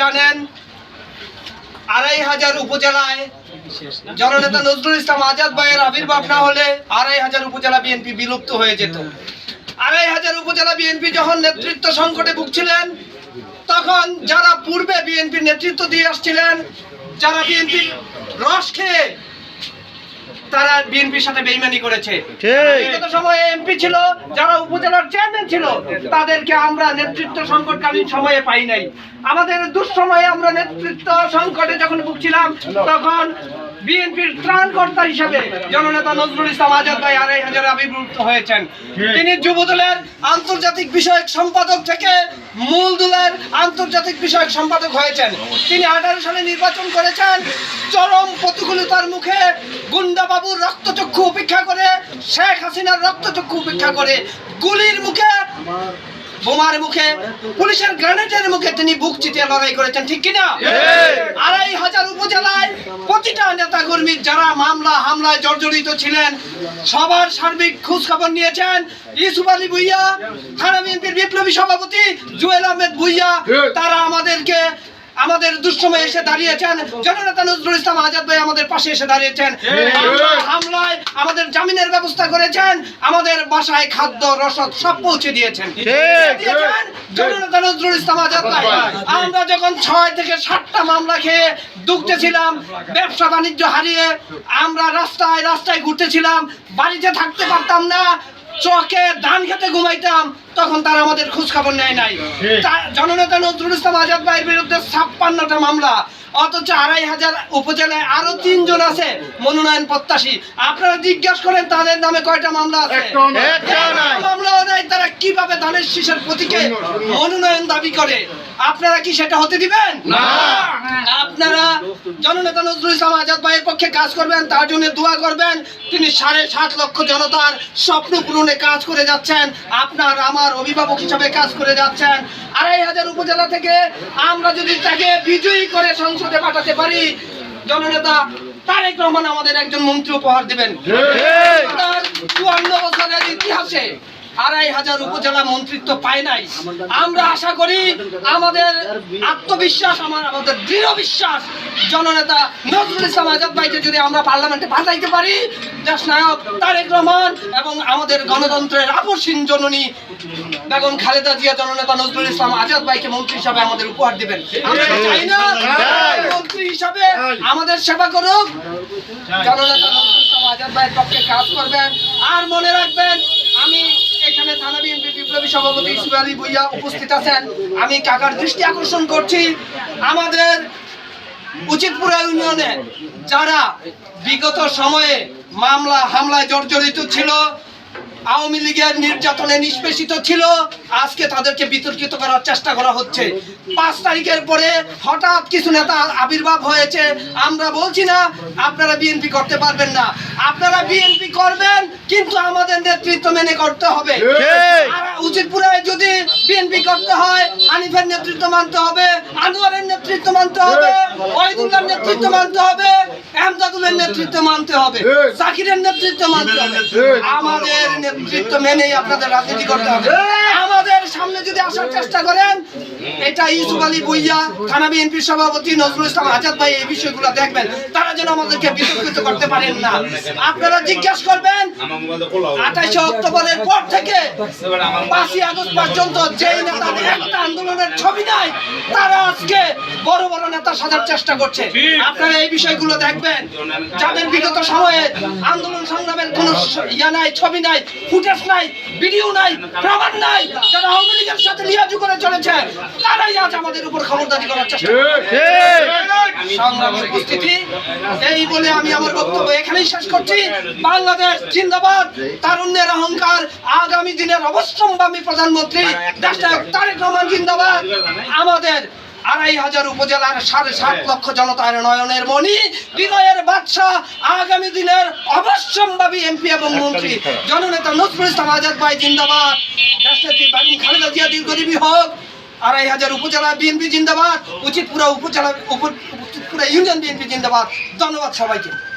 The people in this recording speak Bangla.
জানেন, আড়াই হাজার উপজেলায় জননেতা নজরুল ইসলাম আজাদ ভাইয়ের আবির্ভাব না হলে আড়াই হাজার উপজেলা বিএনপি বিলুপ্ত হয়ে যেত। আড়াই হাজার উপজেলা বিএনপি যখন নেতৃত্ব সংকটে ভুগছিলেন, তখন যারা পূর্বে বিএনপির নেতৃত্ব দিয়ে আসছিলেন, যারা বিএনপির রস খেয়ে তারা বিএনপির সাথে বেইমানি করেছে। বিগত সময়ে এমপি ছিল যারা উপজেলার চেয়ারম্যান ছিল তাদেরকে আমরা নেতৃত্ব সংকটকালীন সময়ে পাই নাই। আমাদের দুঃসময়ে আমরা নেতৃত্ব সংকটে যখন ভুগছিলাম তখন বিএনপির ত্রাণকর্তা হিসেবে জননেতা নজরুল ইসলাম আজাদ ভাই আড়াই হাজার আবির্ভূত হয়েছেন। তিনি যুবদলের আন্তর্জাতিক বিষয়ক সম্পাদক থেকে মূল দলের আন্তর্জাতিক বিষয়ক সম্পাদক হয়েছেন। তিনি আঠারো সালে নির্বাচন করেছেন। চরম প্রতিকূলতার মুখে গুন্ডা বাবুর রক্তচক্ষু উপেক্ষা করে শেখ হাসিনার রক্তচক্ষু উপেক্ষা করে গুলির মুখে বোমার মুখে পুলিশের গ্রেনেডের মুখে তিনি বুক চিতিয়ে লড়াই করেছেন ঠিক কিনা? আড়াই হাজার উপজেলায় প্রতিটা নেতা কর্মী যারা মামলা হামলায় জর্জরিত ছিলেন সবার সার্বিক খোঁজ খবর নিয়েছেন। ইউসুফ আলী ভুইয়া থানা বিএনপির বিপ্লবী সভাপতি জুয়েল আহমেদ ভুইয়া তারা আমাদেরকে আমাদের দুঃসময়ে এসে দাঁড়িয়েছেন। জননেতা নজরুল ইসলাম আজাদ ভাই আমাদের পাশে এসে দাঁড়িয়েছেন। হামলায়- আমাদের জামিনের ব্যবস্থা করেছেন। আমাদের বাসায় খাদ্য রসদ সব পৌঁছে দিয়েছেন। দিয়েছেন জননেতা নজরুল ইসলাম আজাদ ভাই। আমরা যখন ছয় থেকে সাতটা মামলা খেয়ে দুঃখতেছিলাম ব্যবসা বাণিজ্য হারিয়ে আমরা রাস্তায় রাস্তায় ঘুরতেছিলাম বাড়িতে থাকতে পারতাম না। চকে ধান খেতে ঘুমাইতাম তখন তারা আমাদের খোঁজ খবর নেয় নাই। জননেতা নজরুল ইসলাম আজাদ ভাইয়ের বিরুদ্ধে ছাপ্পান্নটা মামলা অথচ আড়াই হাজার উপজেলায় আরও তিনজন আছে মনোনয়ন প্রত্যাশী। আপনারা জিজ্ঞাসা করেন তাদের নামে কয়টা মামলা আছে? মামলা মামলাও নাই তারা কীভাবে ধানের শীষের প্রতীকে মনোনয়ন দাবি করে। আপনারা কি সেটা হতে দিবেন? আপনারা জননেতা নজরুল ইসলাম আজাদ ভাইয়ের পক্ষে কাজ করবেন তার জন্য দোয়া করবেন। তিনি সাড়ে সাত লক্ষ জনতার স্বপ্ন পূরণে কাজ করে যাচ্ছেন। আপনার আমার অভিভাবক হিসাবে কাজ করে যাচ্ছেন। আড়াই হাজার উপজেলা থেকে আমরা যদি তাকে বিজয়ী করে সংসদে পাঠাতে পারি জননেতা তারেক রহমান আমাদের একজন মন্ত্রী উপহার দিবেন। চুয়ান্ন বছরের ইতিহাসে আড়াই হাজার উপজেলা মন্ত্রিত্ব পায় নাই। আমরা আশা করি আমাদের আত্মবিশ্বাস আমার আমাদের দৃঢ় বিশ্বাস জননেতা নজরুল ইসলাম আজাদ ভাইকে যদি আমরা পার্লামেন্টে পাঠাইতে পারি দেশ নায়ক তারেক রহমান এবং আমাদের গণতন্ত্রের আপসীন জননী বেগম খালেদা জিয়া জননেতা নজরুল ইসলাম আজাদ ভাইকে মন্ত্রী হিসাবে আমাদের উপহার দিবেন। আমরা চাই না মন্ত্রী হিসাবে আমাদের সেবা করুক। জননেতা নজরুল ইসলাম আজাদ ভাইয়ের পক্ষে কাজ করবেন। আর মনে রাখবেন আমি এখানে থানা বিএনপি বিপ্লবী সভাপতি ইসুফ ভুইয়া উপস্থিত আছেন। আমি কাকার দৃষ্টি আকর্ষণ করছি। আমাদের উচিতপুরা ইউনিয়নে যারা বিগত সময়ে মামলা, হামলায় জর্জরিত ছিল আওয়ামী লীগের নির্যাতনে নিষ্পেষিত ছিল। আজকে তাদেরকে বিতর্কিত করার চেষ্টা করা হচ্ছে। পাঁচ তারিখের পরে হঠাৎ কিছু নেতা আবির্ভাব হয়েছে। আমরা বলছি না আপনারা বিএনপি করতে পারবেন না। আপনারা বিএনপি করবেন কিন্তু আমাদের নেতৃত্ব মেনে করতে হবে। আর উচিতপুরায় যদি বিএনপি করতে হয় হানিফের নেতৃত্ব মানতে হবে আনোয়ারের নেতৃত্ব মানতে হবে। ওয়াহিদুল্লাহর নেতৃত্ব মানতে হবে এমদাদুলের নেতৃত্ব মানতে হবে জাকিরের নেতৃত্ব মানতে হবে। আমাদের নেতৃত্ব মেনেই আপনাদের রাজনীতি করতে হবে। সামনে যদি আসার চেষ্টা করেন, এটা ইউসুফ আলী বইয়া থানা বিএনপির সভাপতি নজরুল ইসলাম আজাদ ভাই এই বিষয়গুলো দেখবেন। তারা যেন আমাদেরকে বিতর্কিত করতে পারেন না। আপনারা জিজ্ঞাসা করবেন আঠাশে অক্টোবরের পর থেকে পাঁচই আগস্ট পর্যন্ত যেই নেতাদের একটা আন্দোলনের ছবি নাই, তারা আজকে বড় বড় নেতা সাজার চেষ্টা করছে। আপনারা এই বিষয়গুলো দেখবেন। যাদের বিগত সময়ে আন্দোলন সংগ্রামের কোনো ইয়া নাই, ছবি নাই, ফুটেজ নাই, ভিডিও নাই, প্রমাণ নাই, যারা আওয়ামী লীগের সাথে লিয়াজু করে চলেছে। তারাই আজ আমাদের উপর খবরদারি করার চেষ্টা। উপস্থিতি এই বলে আমি আমার বক্তব্য এখানেই শেষ করছি। বাংলাদেশ জিন্দাবাদ তারুণ্যের অহংকার আগামী দিনের অবশ্যম্ভামী প্রধানমন্ত্রী দেশনায়ক তারেক রহমান জিন্দাবাদ। আমাদের আড়াই হাজার উপজেলার সাড়ে সাত লক্ষ জনতার নয়নের মণি বিনয়ের বাদশাহ আগামী দিনের অবশ্যম্ভাবী এমপি এবং মন্ত্রী। জননেতা নজরুল ইসলাম আজাদ ভাই জিন্দাবাদ। খালেদা জিয়া দীর্ঘজীবী হোক। আড়াই হাজার উপজেলা বিএনপি জিন্দাবাদ। উচিতপুরা উপজেলা উপ- উচিতপুরা ইউনিয়ন বিএনপি জিন্দাবাদ। ধন্যবাদ সবাইকে।